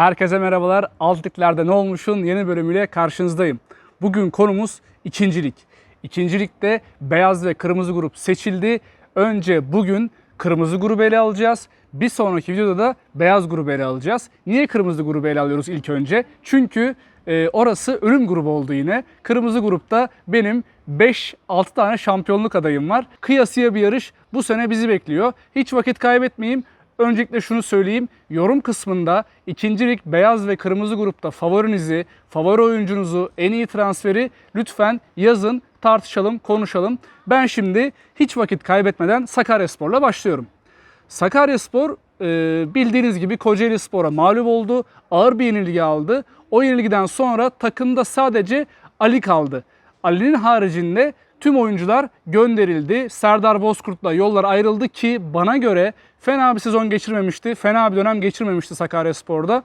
Herkese merhabalar. Altliklerde ne olmuşun yeni bölümüyle karşınızdayım. Bugün konumuz ikincilik. İkincilikte beyaz ve kırmızı grup seçildi. Önce bugün kırmızı grubu ele alacağız. Bir sonraki videoda da beyaz grubu ele alacağız. Niye kırmızı grubu ele alıyoruz ilk önce? Çünkü e, orası ölüm grubu oldu yine. Kırmızı grupta benim 5-6 tane şampiyonluk adayım var. Kıyasıya bir yarış bu sene bizi bekliyor. Hiç vakit kaybetmeyeyim. Öncelikle şunu söyleyeyim. Yorum kısmında ikincilik beyaz ve kırmızı grupta favorinizi, favori oyuncunuzu, en iyi transferi lütfen yazın, tartışalım, konuşalım. Ben şimdi hiç vakit kaybetmeden Sakaryaspor'la başlıyorum. Sakaryaspor e, bildiğiniz gibi Kocaeli Spor'a mağlup oldu. Ağır bir yenilgi aldı. O yenilgiden sonra takımda sadece Ali kaldı. Ali'nin haricinde tüm oyuncular gönderildi. Serdar Bozkurt'la yollar ayrıldı ki bana göre fena bir sezon geçirmemişti. Fena bir dönem geçirmemişti Sakaryaspor'da.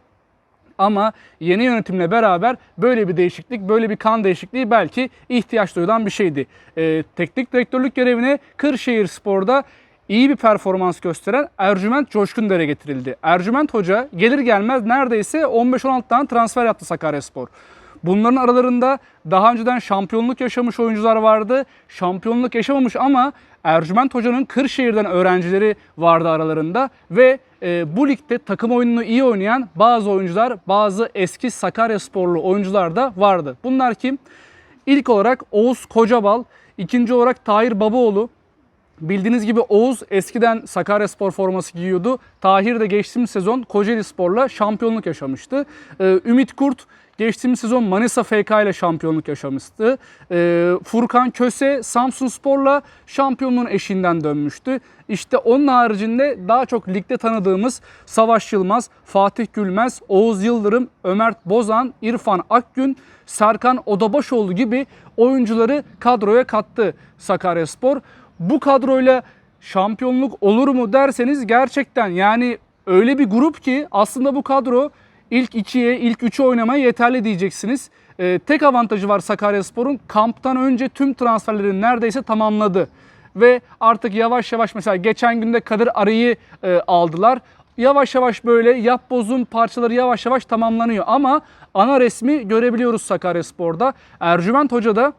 Ama yeni yönetimle beraber böyle bir değişiklik, böyle bir kan değişikliği belki ihtiyaç duyulan bir şeydi. Ee, teknik direktörlük görevine Kırşehir Spor'da iyi bir performans gösteren Ercüment Coşkundere getirildi. Ercüment Hoca gelir gelmez neredeyse 15-16 tane transfer yaptı Sakaryaspor. Bunların aralarında daha önceden şampiyonluk yaşamış oyuncular vardı. Şampiyonluk yaşamamış ama Ercüment Hoca'nın Kırşehir'den öğrencileri vardı aralarında ve e, bu ligde takım oyununu iyi oynayan bazı oyuncular, bazı eski Sakaryasporlu oyuncular da vardı. Bunlar kim? İlk olarak Oğuz Kocabal, ikinci olarak Tahir Babaoğlu, Bildiğiniz gibi Oğuz eskiden Sakaryaspor forması giyiyordu. Tahir de geçtiğimiz sezon Kocaeli Spor'la şampiyonluk yaşamıştı. Ee, Ümit Kurt geçtiğimiz sezon Manisa FK ile şampiyonluk yaşamıştı. Ee, Furkan Köse Samsun Spor'la şampiyonluğun eşiğinden dönmüştü. İşte onun haricinde daha çok ligde tanıdığımız Savaş Yılmaz, Fatih Gülmez, Oğuz Yıldırım, Ömer Bozan, İrfan Akgün, Serkan Odabaşoğlu gibi oyuncuları kadroya kattı Sakaryaspor bu kadroyla şampiyonluk olur mu derseniz gerçekten yani öyle bir grup ki aslında bu kadro ilk ikiye, ilk üçe oynamaya yeterli diyeceksiniz. Ee, tek avantajı var Sakaryaspor'un kamptan önce tüm transferlerini neredeyse tamamladı. Ve artık yavaş yavaş mesela geçen günde Kadir Arı'yı e, aldılar. Yavaş yavaş böyle yap bozun parçaları yavaş yavaş tamamlanıyor. Ama ana resmi görebiliyoruz Sakaryaspor'da. Ercüment Hoca da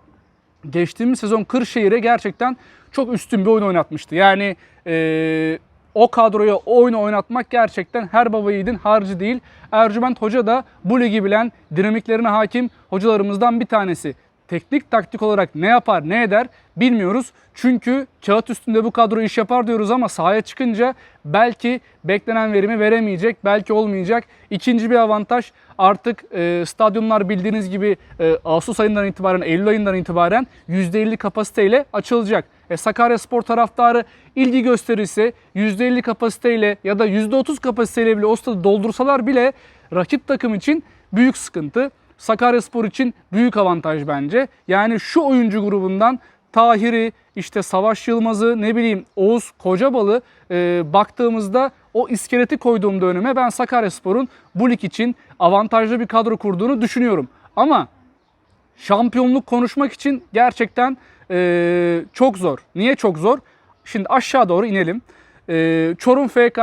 geçtiğimiz sezon Kırşehir'e gerçekten çok üstün bir oyun oynatmıştı. Yani e, o kadroya o oyunu oynatmak gerçekten her baba yiğidin harcı değil. Ercüment Hoca da bu ligi bilen, dinamiklerine hakim hocalarımızdan bir tanesi. Teknik taktik olarak ne yapar ne eder bilmiyoruz. Çünkü kağıt üstünde bu kadro iş yapar diyoruz ama sahaya çıkınca belki beklenen verimi veremeyecek, belki olmayacak. İkinci bir avantaj artık e, stadyumlar bildiğiniz gibi e, Ağustos ayından itibaren, Eylül ayından itibaren %50 kapasiteyle açılacak. E, Sakarya Spor taraftarı ilgi gösterirse %50 kapasiteyle ya da %30 kapasiteyle bile o stadı doldursalar bile rakip takım için büyük sıkıntı. Sakaryaspor için büyük avantaj bence. Yani şu oyuncu grubundan Tahir'i, işte Savaş Yılmaz'ı, ne bileyim Oğuz Kocabal'ı e, baktığımızda o iskeleti koyduğumda önüme ben Sakaryaspor'un bu lig için avantajlı bir kadro kurduğunu düşünüyorum. Ama şampiyonluk konuşmak için gerçekten e, çok zor. Niye çok zor? Şimdi aşağı doğru inelim. E, Çorum FK,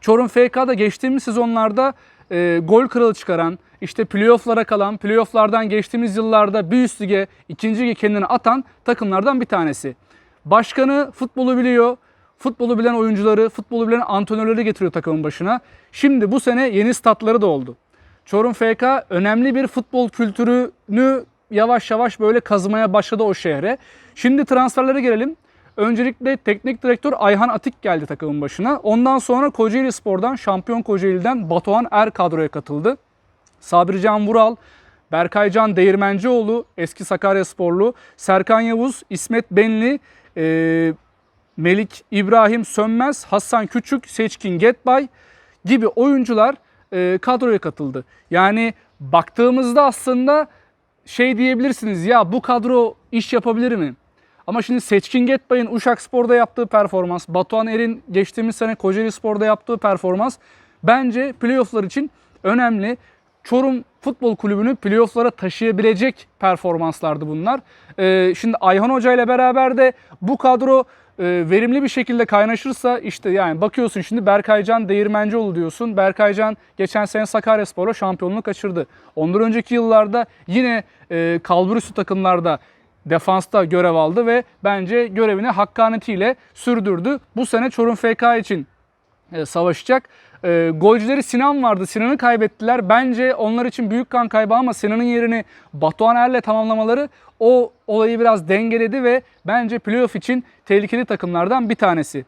Çorum FK'da geçtiğimiz sezonlarda e, gol kralı çıkaran, işte playoff'lara kalan, playoff'lardan geçtiğimiz yıllarda bir üst lige, ikinci lige kendini atan takımlardan bir tanesi. Başkanı futbolu biliyor, futbolu bilen oyuncuları, futbolu bilen antrenörleri getiriyor takımın başına. Şimdi bu sene yeni statları da oldu. Çorum FK önemli bir futbol kültürünü yavaş yavaş böyle kazımaya başladı o şehre. Şimdi transferlere gelelim. Öncelikle teknik direktör Ayhan Atik geldi takımın başına. Ondan sonra Kocaeli Spor'dan, şampiyon Kocaeli'den Batuhan Er kadroya katıldı. Sabircan Vural, Berkaycan Değirmencioğlu, eski Sakarya Sporlu, Serkan Yavuz, İsmet Benli, e, Melik İbrahim Sönmez, Hasan Küçük, Seçkin Getbay gibi oyuncular e, kadroya katıldı. Yani baktığımızda aslında şey diyebilirsiniz ya bu kadro iş yapabilir mi? Ama şimdi Seçkin Getbay'ın Uşak Spor'da yaptığı performans, Batuhan Er'in geçtiğimiz sene Kocaeli Spor'da yaptığı performans bence playofflar için önemli. Çorum Futbol Kulübü'nü playofflara taşıyabilecek performanslardı bunlar. Ee, şimdi Ayhan Hoca ile beraber de bu kadro e, verimli bir şekilde kaynaşırsa işte yani bakıyorsun şimdi Berkaycan Değirmencioğlu diyorsun. Berkaycan geçen sene Sakaryaspor'la şampiyonluğu kaçırdı. Ondan önceki yıllarda yine e, kalburüstü takımlarda defansta görev aldı ve bence görevini hakkaniyetiyle sürdürdü. Bu sene Çorum FK için e, savaşacak. E, golcüleri Sinan vardı. Sinan'ı kaybettiler. Bence onlar için büyük kan kaybı ama Sinan'ın yerini Batuhan Er'le tamamlamaları o olayı biraz dengeledi ve bence playoff için tehlikeli takımlardan bir tanesi.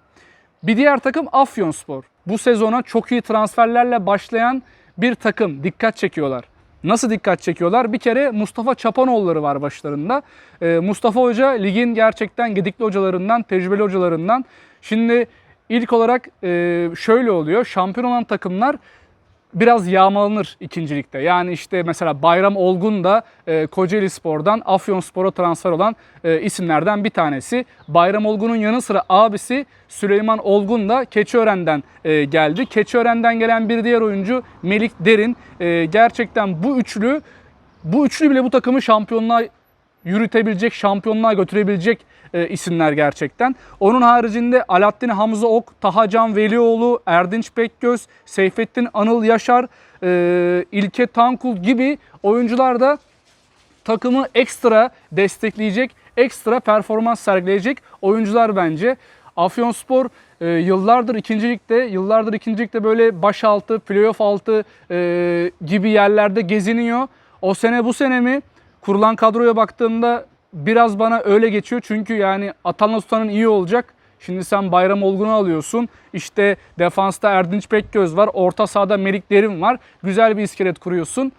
Bir diğer takım Afyonspor. Bu sezona çok iyi transferlerle başlayan bir takım. Dikkat çekiyorlar. Nasıl dikkat çekiyorlar? Bir kere Mustafa Çapanoğulları var başlarında. Ee, Mustafa Hoca ligin gerçekten gedikli hocalarından, tecrübeli hocalarından. Şimdi ilk olarak e, şöyle oluyor. Şampiyon olan takımlar biraz yağmalanır ikincilikte. Yani işte mesela Bayram Olgun da e, Kocaeli Spor'dan Afyonspor'a transfer olan e, isimlerden bir tanesi. Bayram Olgun'un yanı sıra abisi Süleyman Olgun da Keçiören'den e, geldi. Keçiören'den gelen bir diğer oyuncu Melik Derin. E, gerçekten bu üçlü bu üçlü bile bu takımı şampiyonluğa yürütebilecek, şampiyonluğa götürebilecek e, isimler gerçekten. Onun haricinde Alaaddin Hamza Ok, Tahacan Velioğlu, Erdinç Pekgöz, Seyfettin Anıl Yaşar, e, İlke Tankul gibi oyuncular da takımı ekstra destekleyecek, ekstra performans sergileyecek oyuncular bence. Afyonspor e, yıllardır ikincilikte, yıllardır ikincilikte böyle baş altı, playoff altı e, gibi yerlerde geziniyor. O sene bu sene mi? Kurulan kadroya baktığımda biraz bana öyle geçiyor. Çünkü yani Atanla tutanın iyi olacak. Şimdi sen Bayram Olgun'u alıyorsun. İşte defansta Erdinç Pekgöz var. Orta sahada Melik var. Güzel bir iskelet kuruyorsun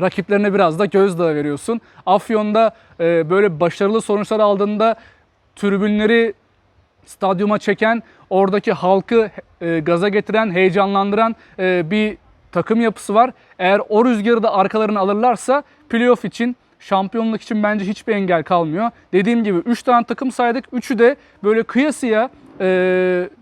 rakiplerine biraz da gözdağı veriyorsun. Afyon'da e, böyle başarılı sonuçlar aldığında tribünleri stadyuma çeken, oradaki halkı e, gaza getiren, heyecanlandıran e, bir takım yapısı var. Eğer o rüzgarı da arkalarına alırlarsa playoff için şampiyonluk için bence hiçbir engel kalmıyor. Dediğim gibi 3 tane takım saydık. Üçü de böyle kıyasıya e,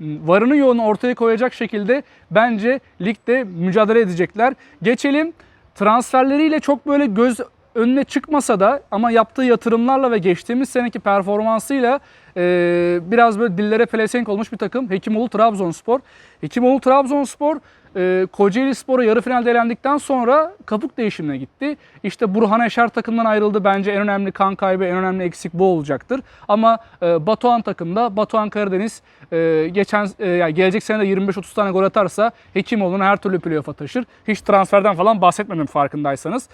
varını yoğunu ortaya koyacak şekilde bence ligde mücadele edecekler. Geçelim transferleriyle çok böyle göz önüne çıkmasa da ama yaptığı yatırımlarla ve geçtiğimiz seneki performansıyla e, biraz böyle dillere pelesenk olmuş bir takım. Hekimoğlu Trabzonspor. Hekimoğlu Trabzonspor e, Kocaeli Spor'a yarı finalde elendikten sonra kapuk değişimine gitti. İşte Burhan Eşer takımdan ayrıldı. Bence en önemli kan kaybı, en önemli eksik bu olacaktır. Ama e, Batuhan takımda, Batuhan Karadeniz e, geçen e, yani gelecek sene de 25-30 tane gol atarsa Hekimoğlu'nu her türlü playoff'a taşır. Hiç transferden falan bahsetmedim farkındaysanız.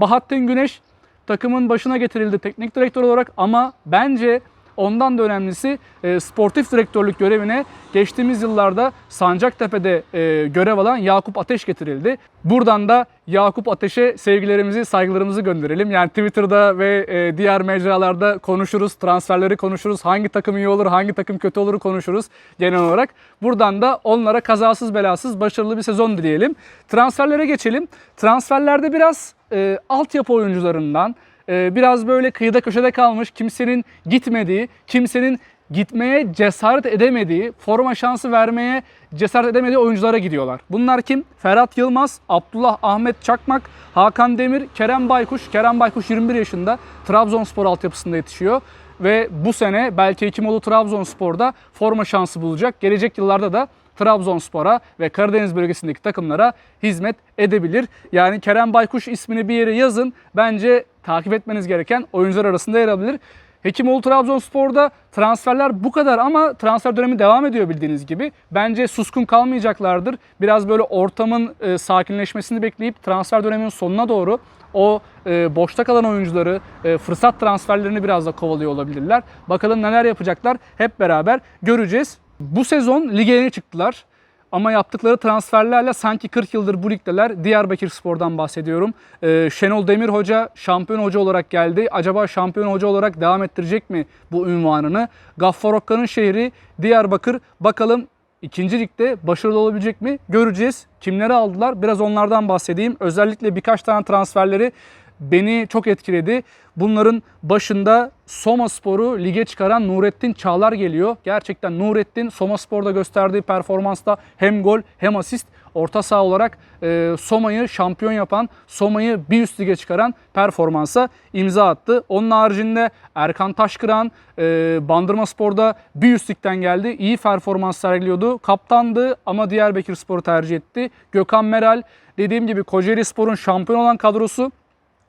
Bahattin Güneş takımın başına getirildi teknik direktör olarak ama bence Ondan da önemlisi e, sportif direktörlük görevine geçtiğimiz yıllarda Sancaktepe'de e, görev alan Yakup Ateş getirildi. Buradan da Yakup Ateş'e sevgilerimizi, saygılarımızı gönderelim. Yani Twitter'da ve e, diğer mecralarda konuşuruz, transferleri konuşuruz. Hangi takım iyi olur, hangi takım kötü olur konuşuruz genel olarak. Buradan da onlara kazasız belasız başarılı bir sezon dileyelim. Transferlere geçelim. Transferlerde biraz e, altyapı oyuncularından, biraz böyle kıyıda köşede kalmış, kimsenin gitmediği, kimsenin gitmeye cesaret edemediği, forma şansı vermeye cesaret edemediği oyunculara gidiyorlar. Bunlar kim? Ferhat Yılmaz, Abdullah Ahmet Çakmak, Hakan Demir, Kerem Baykuş. Kerem Baykuş 21 yaşında Trabzonspor altyapısında yetişiyor ve bu sene belki Hekimoğlu Trabzonspor'da forma şansı bulacak. Gelecek yıllarda da Trabzonspor'a ve Karadeniz bölgesindeki takımlara hizmet edebilir. Yani Kerem Baykuş ismini bir yere yazın. Bence takip etmeniz gereken oyuncular arasında yer alabilir. Hekimoğlu Trabzonspor'da transferler bu kadar ama transfer dönemi devam ediyor bildiğiniz gibi. Bence suskun kalmayacaklardır. Biraz böyle ortamın e, sakinleşmesini bekleyip transfer döneminin sonuna doğru o e, boşta kalan oyuncuları, e, fırsat transferlerini biraz da kovalıyor olabilirler. Bakalım neler yapacaklar hep beraber göreceğiz. Bu sezon lige çıktılar. Ama yaptıkları transferlerle sanki 40 yıldır bu ligdeler. Diyarbakır Spor'dan bahsediyorum. Ee, Şenol Demir Hoca şampiyon hoca olarak geldi. Acaba şampiyon hoca olarak devam ettirecek mi bu ünvanını? Gaffar Okka'nın şehri Diyarbakır. Bakalım ikinci ligde başarılı olabilecek mi? Göreceğiz. Kimleri aldılar? Biraz onlardan bahsedeyim. Özellikle birkaç tane transferleri beni çok etkiledi. Bunların başında Soma Spor'u lige çıkaran Nurettin Çağlar geliyor. Gerçekten Nurettin Soma Spor'da gösterdiği performansta hem gol hem asist orta saha olarak e, Soma'yı şampiyon yapan, Soma'yı bir üst lige çıkaran performansa imza attı. Onun haricinde Erkan Taşkıran e, Bandırma Spor'da bir üst ligden geldi. İyi performans sergiliyordu. Kaptandı ama Diyarbakır Spor'u tercih etti. Gökhan Meral dediğim gibi Kocaeli Spor'un şampiyon olan kadrosu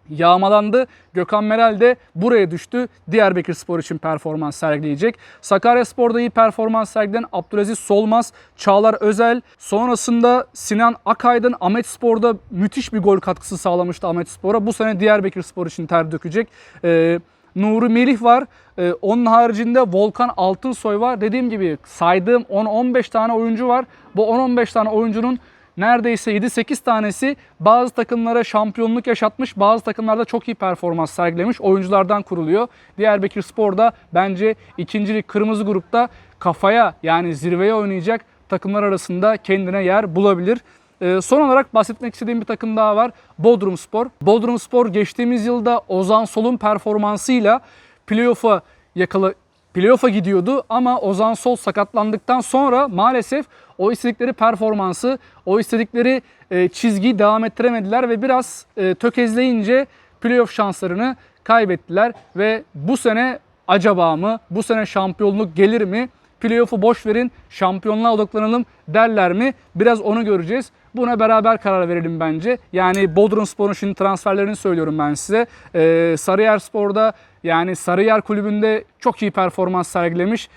yağmalandı. Gökhan Meral de buraya düştü. Diyarbakır Spor için performans sergileyecek. Sakarya Spor'da iyi performans sergileyen Abdülaziz Solmaz, Çağlar Özel. Sonrasında Sinan Akaydın Ahmet Spor'da müthiş bir gol katkısı sağlamıştı Ahmet Spor'a. Bu sene Diyarbakır Spor için ter dökecek. Ee, Nuri Melih var. Ee, onun haricinde Volkan Altınsoy var. Dediğim gibi saydığım 10-15 tane oyuncu var. Bu 10-15 tane oyuncunun neredeyse 7-8 tanesi bazı takımlara şampiyonluk yaşatmış, bazı takımlarda çok iyi performans sergilemiş oyunculardan kuruluyor. Diyarbakır Spor'da bence ikincilik kırmızı grupta kafaya yani zirveye oynayacak takımlar arasında kendine yer bulabilir. Ee, son olarak bahsetmek istediğim bir takım daha var. Bodrum Spor. Bodrum Spor geçtiğimiz yılda Ozan Sol'un performansıyla playoff'a yakala playoff'a gidiyordu ama Ozan Sol sakatlandıktan sonra maalesef o istedikleri performansı, o istedikleri e, çizgiyi devam ettiremediler ve biraz e, tökezleyince playoff şanslarını kaybettiler ve bu sene acaba mı, bu sene şampiyonluk gelir mi? Playoff'u boş verin, şampiyonluğa odaklanalım derler mi? Biraz onu göreceğiz. Buna beraber karar verelim bence. Yani Bodrum Spor'un şimdi transferlerini söylüyorum ben size. Ee, Sarıyer Spor'da yani Sarıyer Kulübü'nde çok iyi performans sergilemiş.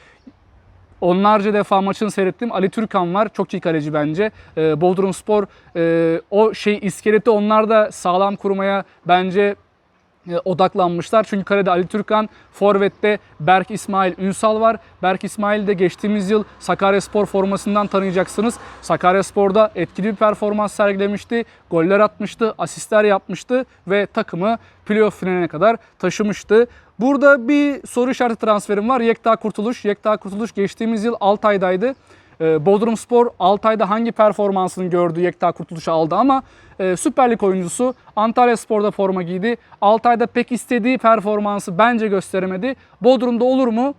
Onlarca defa maçını seyrettim. Ali Türkan var. Çok iyi kaleci bence. Ee, Bodrum Spor e, o şey iskeleti onlar da sağlam kurmaya bence e, odaklanmışlar. Çünkü kalede Ali Türkan, Forvet'te Berk İsmail Ünsal var. Berk İsmail de geçtiğimiz yıl Sakaryaspor formasından tanıyacaksınız. Sakaryaspor'da etkili bir performans sergilemişti. Goller atmıştı, asistler yapmıştı ve takımı playoff finaline kadar taşımıştı. Burada bir soru işareti transferim var. Yekta Kurtuluş. Yekta Kurtuluş geçtiğimiz yıl Altay'daydı. Ee, Bodrum Spor Altay'da hangi performansını gördü Yekta Kurtuluş'u aldı ama e, Süper Lig oyuncusu Antalya Spor'da forma giydi. Altay'da pek istediği performansı bence gösteremedi. Bodrum'da olur mu?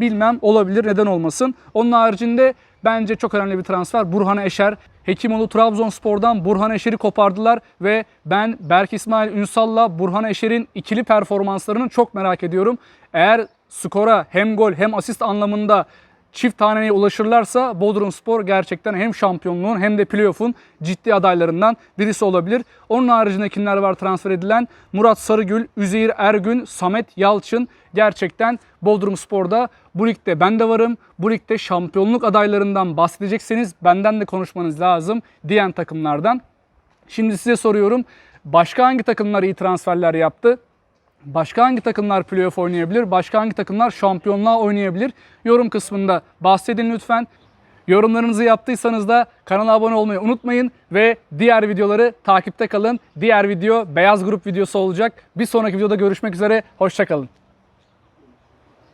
Bilmem olabilir neden olmasın. Onun haricinde bence çok önemli bir transfer Burhan Eşer. Hekimoğlu Trabzonspor'dan Burhan Eşer'i kopardılar ve ben Berk İsmail Ünsal'la Burhan Eşer'in ikili performanslarını çok merak ediyorum. Eğer skora hem gol hem asist anlamında çift taneye ulaşırlarsa Bodrum Spor gerçekten hem şampiyonluğun hem de playoff'un ciddi adaylarından birisi olabilir. Onun haricinde kimler var transfer edilen? Murat Sarıgül, Üzeyir Ergün, Samet Yalçın gerçekten Bodrum Spor'da bu ligde ben de varım. Bu ligde şampiyonluk adaylarından bahsedecekseniz benden de konuşmanız lazım diyen takımlardan. Şimdi size soruyorum. Başka hangi takımlar iyi transferler yaptı? Başka hangi takımlar playoff oynayabilir? Başka hangi takımlar şampiyonluğa oynayabilir? Yorum kısmında bahsedin lütfen. Yorumlarınızı yaptıysanız da kanala abone olmayı unutmayın ve diğer videoları takipte kalın. Diğer video beyaz grup videosu olacak. Bir sonraki videoda görüşmek üzere. Hoşçakalın.